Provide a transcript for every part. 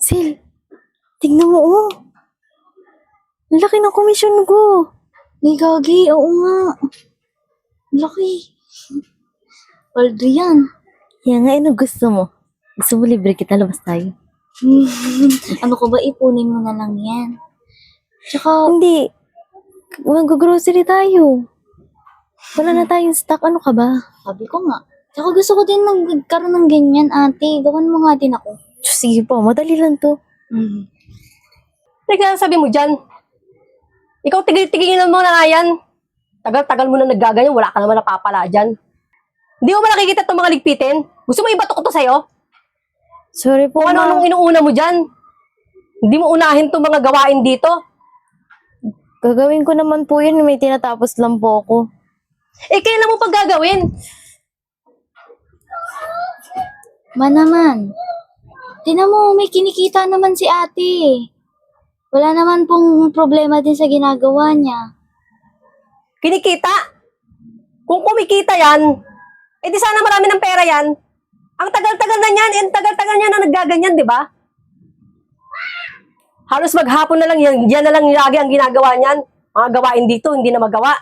Sil, tignan mo, oh. Laki ng komisyon ko. May gagi, oo nga. Laki. Paldo yan. Nga, ano gusto mo? Gusto mo libre kita, labas tayo. ano ko ba, ipunin mo na lang yan. Tsaka, Hindi. Mag-grocery tayo. Wala na tayong stock. Ano ka ba? sabi ko nga. Tsaka gusto ko din magkaroon ng ganyan, ate. Gawan mo nga din ako. Diyos, Sige po, madali lang to. Mm. Teka, sabi mo dyan. Ikaw tigil-tigilin mo na nga yan. Tagal-tagal mo na naggaganyan, wala ka naman napapala dyan. Hindi mo ba nakikita itong mga ligpitin? Gusto mo ibato ko to sa'yo? Sorry po, Kung ma. ano-anong inuuna mo dyan? Hindi mo unahin itong mga gawain dito. Gagawin ko naman po yun. May tinatapos lang po ako. Eh, kailan mo pag gagawin? Ma naman. Tinan mo, may kinikita naman si ate. Wala naman pong problema din sa ginagawa niya. Kinikita? Kung kumikita yan, eh di sana marami ng pera yan. Ang tagal-tagal na yan, eh, ang tagal-tagal niya na naggaganyan, di ba? Halos maghapon na lang yan, yan na lang lagi ang ginagawa niyan. Mga gawain dito, hindi na magawa.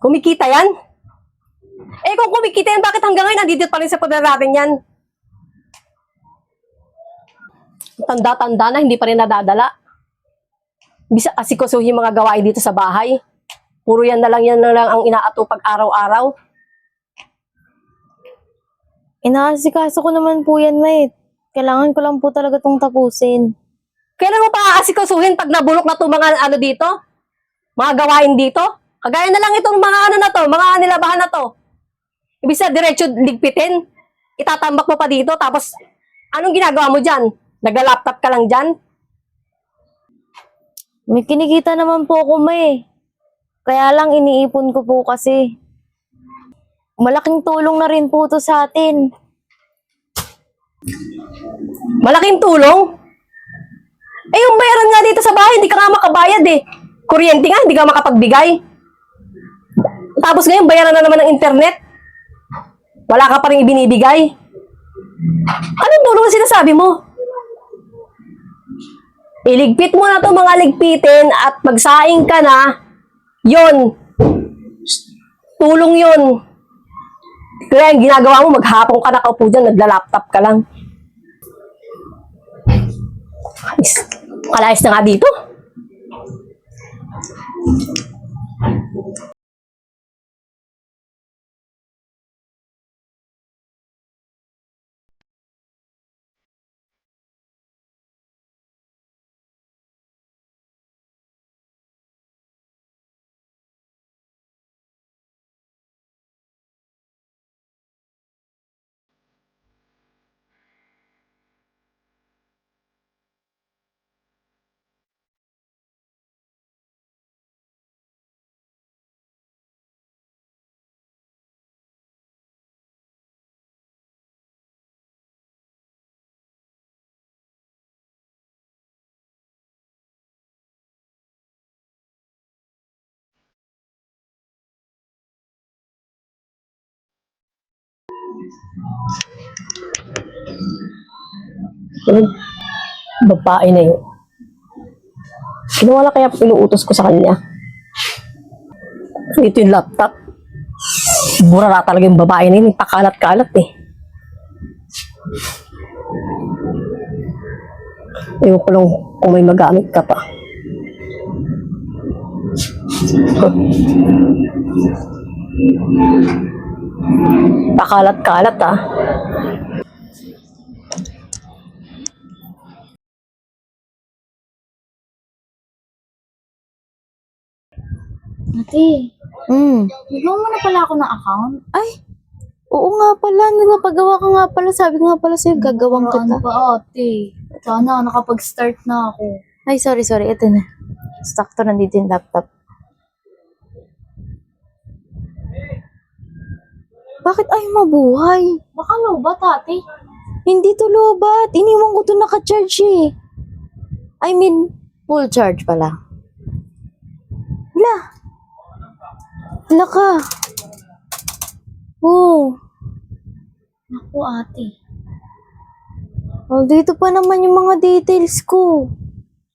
Kumikita yan? Eh kung kumikita yan, bakit hanggang ngayon nandito pa rin sa poder natin yan? Tanda-tanda na, hindi pa rin nadadala. Bisa asikusuhin mga gawain dito sa bahay. Puro yan na lang yan na lang ang inaatupag araw-araw. Inaasikaso ko naman po yan, mate. Kailangan ko lang po talaga tong tapusin. Kailan mo pa aasikusuhin pag nabulok na itong mga ano dito? Mga gawain dito? Kagaya na lang itong mga ano na to, mga nilabahan na to. Ibig sa diretso ligpitin. Itatambak mo pa dito, tapos anong ginagawa mo dyan? Nagla-laptop ka lang dyan? May kinikita naman po ako, may. Kaya lang iniipon ko po kasi. Malaking tulong na rin po to sa atin. Malaking tulong? Eh, yung bayaran nga dito sa bahay, hindi ka nga makabayad eh. Kuryente nga, hindi ka makapagbigay. Tapos ngayon, bayaran na naman ng internet. Wala ka pa rin ibinibigay. Anong tulong ang sinasabi mo? Iligpit mo na to mga ligpitin at magsaing ka na, yon Tulong yon Kaya yung ginagawa mo, maghapon ka nakaupo dyan, nagla-laptop ka lang. Alis. Kalayas na nga dito. Babae na yun. Ginawa na kaya inuutos ko sa kanya. Ito yung laptop. Mura na talaga yung babae na yun. Pakalat-kalat eh. Ayaw ko lang kung may magamit ka pa. Pakalat-kalat ah. Ate, Hmm. nagawa mo na pala ako ng account. Ay, oo nga pala. Nagpagawa ka nga pala. Sabi ko nga pala sa'yo, gagawang Ano kita. ba, ate? Sana nakapag-start na ako. Ay, sorry, sorry. Ito na. Sakto nandito yung laptop. Bakit ay mabuhay? Baka lobat, ate. Hindi to lobat. Iniwan ko to naka-charge eh. I mean, full charge pala. Wala. Wala ka. Oh. Naku, ate. Oh, dito pa naman yung mga details ko.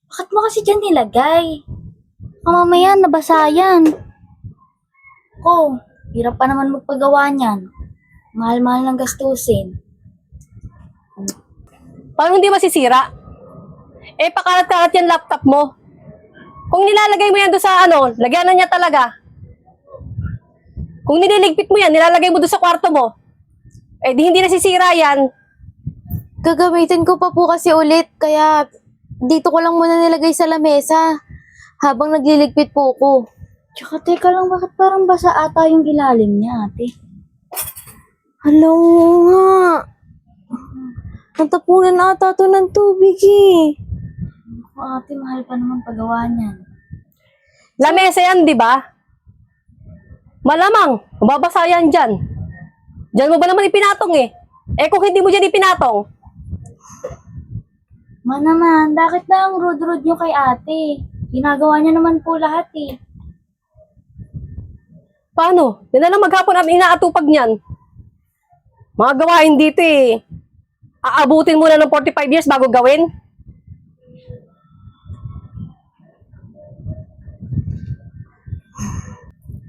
Bakit mo kasi dyan nilagay? Mamaya, nabasa yan. Ko, hirap pa naman magpagawa niyan. Mahal-mahal ng gastusin. Paano hindi masisira? Eh, pakarat-karat yan laptop mo. Kung nilalagay mo yan doon sa ano, lagyan na niya talaga. Kung nililigpit mo yan, nilalagay mo doon sa kwarto mo. Eh, di hindi nasisira yan. Gagamitin ko pa po kasi ulit, kaya dito ko lang muna nilagay sa lamesa habang nagliligpit po ko. Tsaka teka lang, bakit parang basa ata yung ilalim niya, ate? Hello nga. Natapunan ata to ng tubig eh. Naku, ate, mahal pa naman pagawa niyan. Lamesa yan, di ba? Malamang, mababasa yan dyan. Dyan mo ba naman ipinatong eh? Eh kung hindi mo dyan ipinatong, Ma naman, bakit na ang rude-rude niyo kay ate? Ginagawa niya naman po lahat eh. Paano? Yan na lang maghapon ang inaatupag niyan. Mga gawain dito eh. Aabutin mo na ng 45 years bago gawin?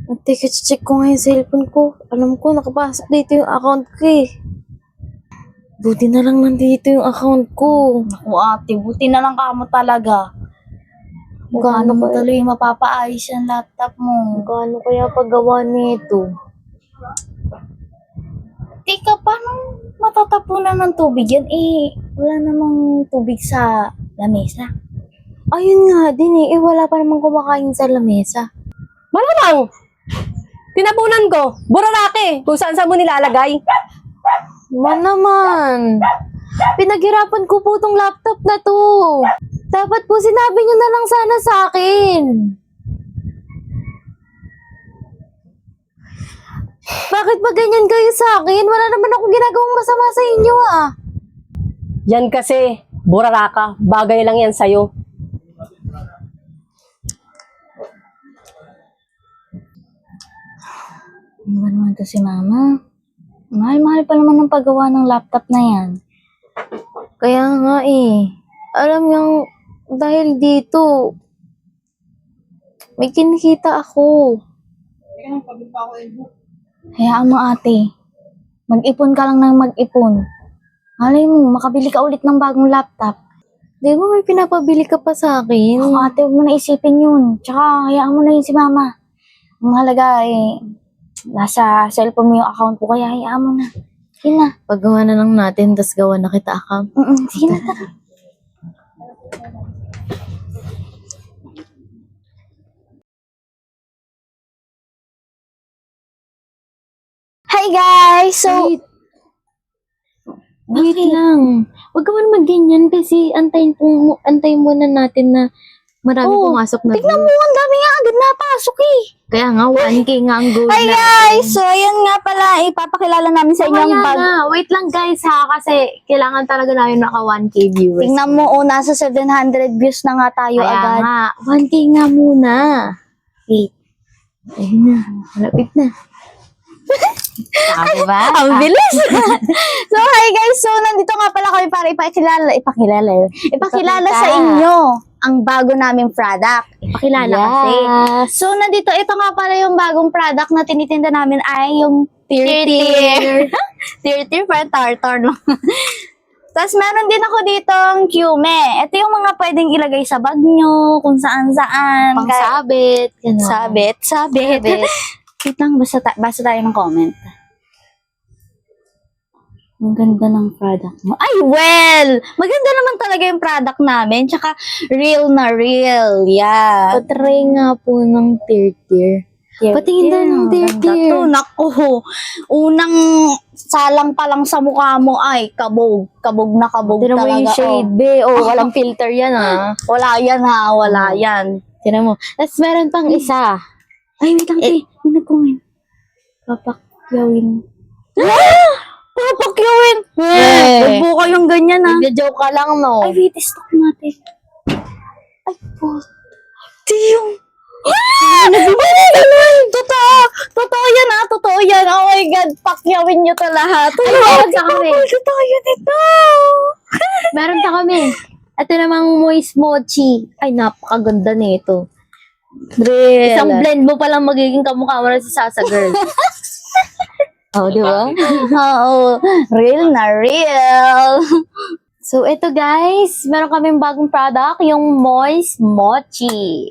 At teka, check ko nga yung cellphone ko. Alam ko, nakapasok dito yung account ko eh. Buti na lang nandito yung account ko. Naku ate, buti na lang kamo talaga. Gaano Paano mo kaya, tuloy mapapaayos yung laptop mo? gaano kaya paggawa nito? Teka, paano matatapunan ng tubig yan? Eh, wala namang tubig sa lamesa. Ayun nga din eh, eh wala pa namang kumakain sa lamesa. Malamang! Tinapunan ko, burarake, kung saan saan mo nilalagay. Man naman. Pinaghirapan ko po tong laptop na to. Dapat po sinabi nyo na lang sana sa akin. Bakit ba ganyan kayo sa akin? Wala naman akong ginagawang masama sa inyo ah. Yan kasi, buraraka, bagay lang yan sa'yo. Ano ba naman to si mama? Mahal-mahal pa naman ng paggawa ng laptop na yan. Kaya nga eh. Alam nyo, dahil dito, may kinikita ako. Hayaan mo ate. Mag-ipon ka lang ng mag-ipon. Malay mo, makabili ka ulit ng bagong laptop. Di ba may pinapabili ka pa sa akin? Ako ate, huwag mo na isipin yun. Tsaka, hayaan mo na yun si mama. Ang mahalaga eh, nasa cellphone mo yung account ko, kaya hayaan mo na. Sige na. Paggawa na lang natin, tas gawa na kita account. Mm-mm, sige na, tara. Hi guys! So, Wait lang. Huwag ka man mag-ganyan kasi antayin, po, antayin muna natin na marami Oh, pumasok na tignan mo, ang dami nga agad napasok eh. Kaya nga, 1K nga ang goal Hi guys! So, ayan nga pala, ipapakilala namin sa inyo ang bag. na. Wait lang guys ha, kasi kailangan talaga namin maka 1K viewers. Tingnan mo, oh, nasa 700 views na nga tayo Kaya agad. nga, 1K nga muna. Wait. Ayun na, malapit na. Ah, diba? Ang bilis! so, hi guys! So, nandito nga pala kami para ipakilala, ipakilala, ipakilala sa inyo ang bago naming product. Ipakilala kasi. Yes. So, nandito, ito nga pala yung bagong product na tinitinda namin ay yung Tier tier. tier tier para tartar no. Tapos meron din ako dito ang Cume. Ito yung mga pwedeng ilagay sa bag nyo, kung saan saan. Pang sabit. Sabit, sabit. Sabit. Wait lang, basta, ta- basta tayo ng comment. Ang ganda ng product mo. Ay, well! Maganda naman talaga yung product namin. Tsaka, real na real. Yeah. Patry nga po ng tier tier. Patingin daw ng tier tier. To, naku. Unang salang pa lang sa mukha mo ay kabog. Kabog na kabog Tira mo talaga. yung shade, be. Oh, walang filter yan Oh. ah. Wala yan ha, wala yan. Tira mo. Tapos meron pang isa. Ay, wait lang, eh, may nag-comment. Papakyawin. Papakyawin! Eh. Huwag po kayong ganyan ha. Nagja-joke ka lang, no? Ay, wait, stop natin. Ay, po. Di yung... Totoo! Totoo yan ah! Totoo yan! Oh my God! Pakyawin niyo to lahat! Ay, meron pa kami. Totoo yun ito! Meron pa kami. Ito namang moist mochi. Ay, napakaganda nito. Real. Isang blend mo palang magiging kamukha mo na si Sasa Girl. oh, di ba? Oo. Real na real. So, ito guys, meron kaming bagong product, yung Moist Mochi.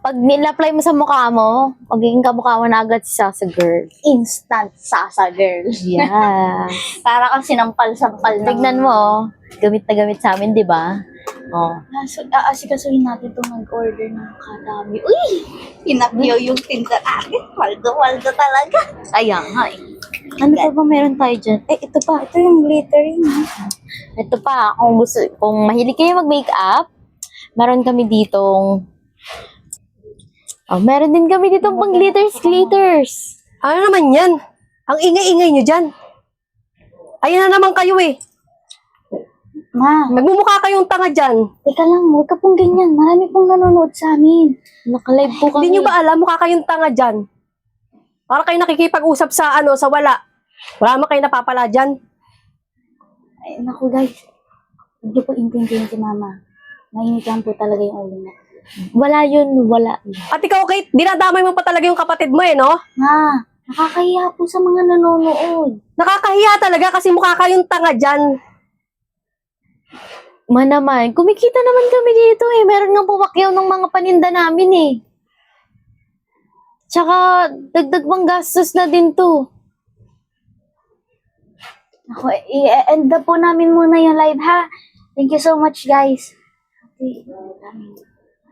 Pag nil-apply mo sa mukha mo, magiging kamukha mo na agad si Sasa Girl. Instant sasa girl. Yeah. Para kang sinampal-sampal ng... Tignan mo, oh. gamit na gamit sa amin, di ba? Oh. So, aasikasuhin natin itong mag-order ng kadami. Uy! Pinakyaw yung tinda natin. Waldo-waldo talaga. Kaya nga eh. Ano pa ba meron tayo dyan? Eh, ito pa. Ito yung glittering. Ito pa, kung gusto, kung mahilig kayo mag-makeup, meron kami ditong Oh, meron din kami ditong pang glitters glitters. Ano naman yan? Ang ingay-ingay nyo dyan. Ayan na naman kayo eh. Ma, Nagmumukha kayong tanga dyan. teka lang. Huwag ka pong ganyan. Marami pong nanonood sa amin. Naka-live po kami. Hindi nyo ba alam, mukha kayong tanga dyan. Para kayo nakikipag-usap sa ano, sa wala. Wala naman kayo napapala dyan. Ay, naku guys. Niyo po intindihin si mama. Mainit lang po talaga yung ulo niya. Wala yun, wala. At ikaw, Kate, dinadamay mo pa talaga yung kapatid mo eh, no? Ma, nakakahiya po sa mga nanonood. Nakakahiya talaga kasi mukha kayong tanga dyan. Ma naman, kumikita naman kami dito eh. Meron nga pumakyaw ng mga paninda namin eh. Tsaka, dagdag pang gastos na din to. Ako, i-end na po namin muna yung live ha. Thank you so much guys. Okay.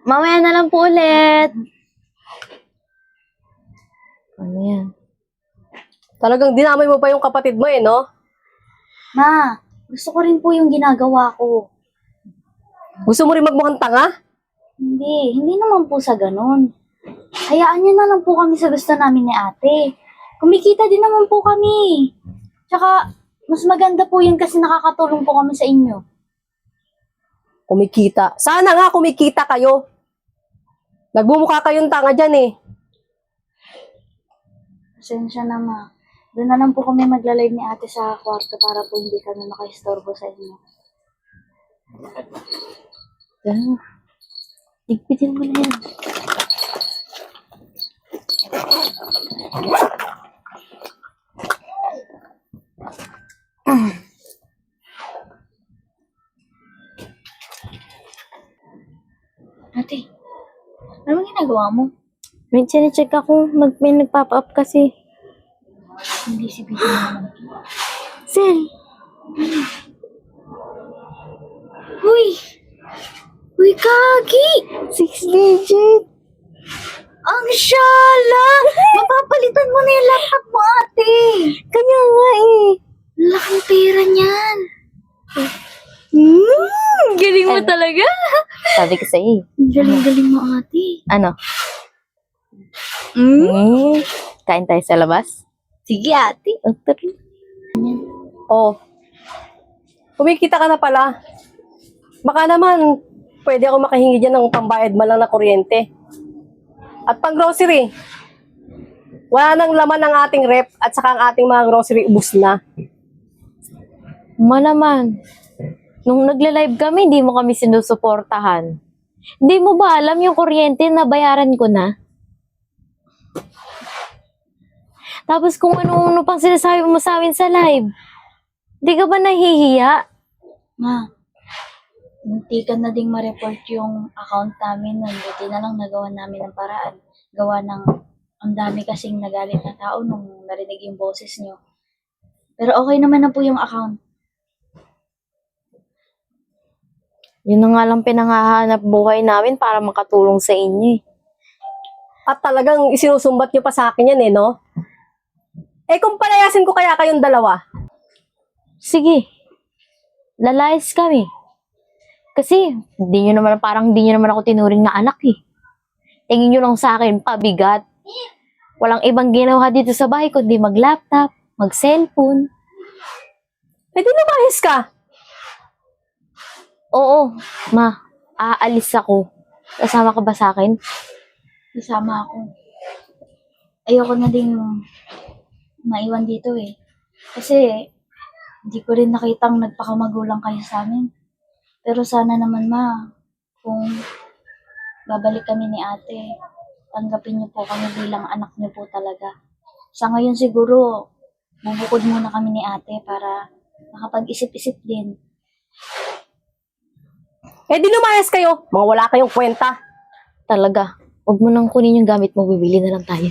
Mamaya na lang po ulit. Ano yan? Talagang dinamay mo pa yung kapatid mo eh, no? Ma, gusto ko rin po yung ginagawa ko. Gusto mo rin magmukhang tanga? Hindi, hindi naman po sa ganun. Hayaan niyo na lang po kami sa gusto namin ni ate. Kumikita din naman po kami. Tsaka, mas maganda po yun kasi nakakatulong po kami sa inyo. Kumikita. Sana nga kumikita kayo. Nagmumukha kayong tanga dyan eh. Pasensya na ma. Doon na lang po kami magla-live ni ate sa kwarto para po hindi kami makaistorbo sa inyo. Yan. Ligpitin mo na yan. Ate, ano ginagawa mo? May check ako. Nag, may nag-pop up kasi. Hindi si Bito naman. Sel, Uy! Uy, Kagi! six digit. Ang shala! Mapapalitan mo na yung laptop mo, ate! Kanya nga eh. Laking pera niyan! Mm, galing mo talaga. Sabi ko sa'yo eh. Galing-galing mo, ate. Ano? Mm. Kain tayo sa labas? Sige, ate. Oh, tara. Oh. Kumikita ka na pala. Baka naman, pwede ako makahingi dyan ng pambayad man lang na kuryente. At pang grocery. Wala nang laman ng ating rep at saka ang ating mga grocery ubus na. Ma naman, nung nagla-live kami, hindi mo kami sinusuportahan. Hindi mo ba alam yung kuryente na bayaran ko na? Tapos kung ano-ano pang sinasabi mo sa amin sa live, di ka ba nahihiya? Ma, munti ka na ding ma-report yung account namin nun. Buti na lang nagawa namin ng paraan. Gawa ng ang dami kasing nagalit na tao nung narinig yung boses nyo. Pero okay naman na po yung account. Yun na nga lang pinangahanap buhay namin para makatulong sa inyo eh. At talagang isinusumbat nyo pa sa akin yan eh, no? Eh kung palayasin ko kaya kayong dalawa, Sige, lalayas kami. Kasi, hindi nyo naman, parang hindi nyo naman ako tinuring na anak eh. Tingin nyo lang sa akin, pabigat. Walang ibang ginawa dito sa bahay kundi mag-laptop, mag-cellphone. eh di lumayas ka. Oo, ma, aalis ako. Kasama ka ba sa akin? Isama ako. Ayoko na ding maiwan dito eh. Kasi hindi ko rin nakitang nagpakamagulang kayo sa amin. Pero sana naman ma, kung babalik kami ni ate, tanggapin niyo po kami bilang anak niyo po talaga. Sa ngayon siguro, bubukod muna kami ni ate para makapag-isip-isip din. Eh di lumayas kayo. Mga wala kayong kwenta. Talaga. Huwag mo nang kunin yung gamit mo, bibili na lang tayo.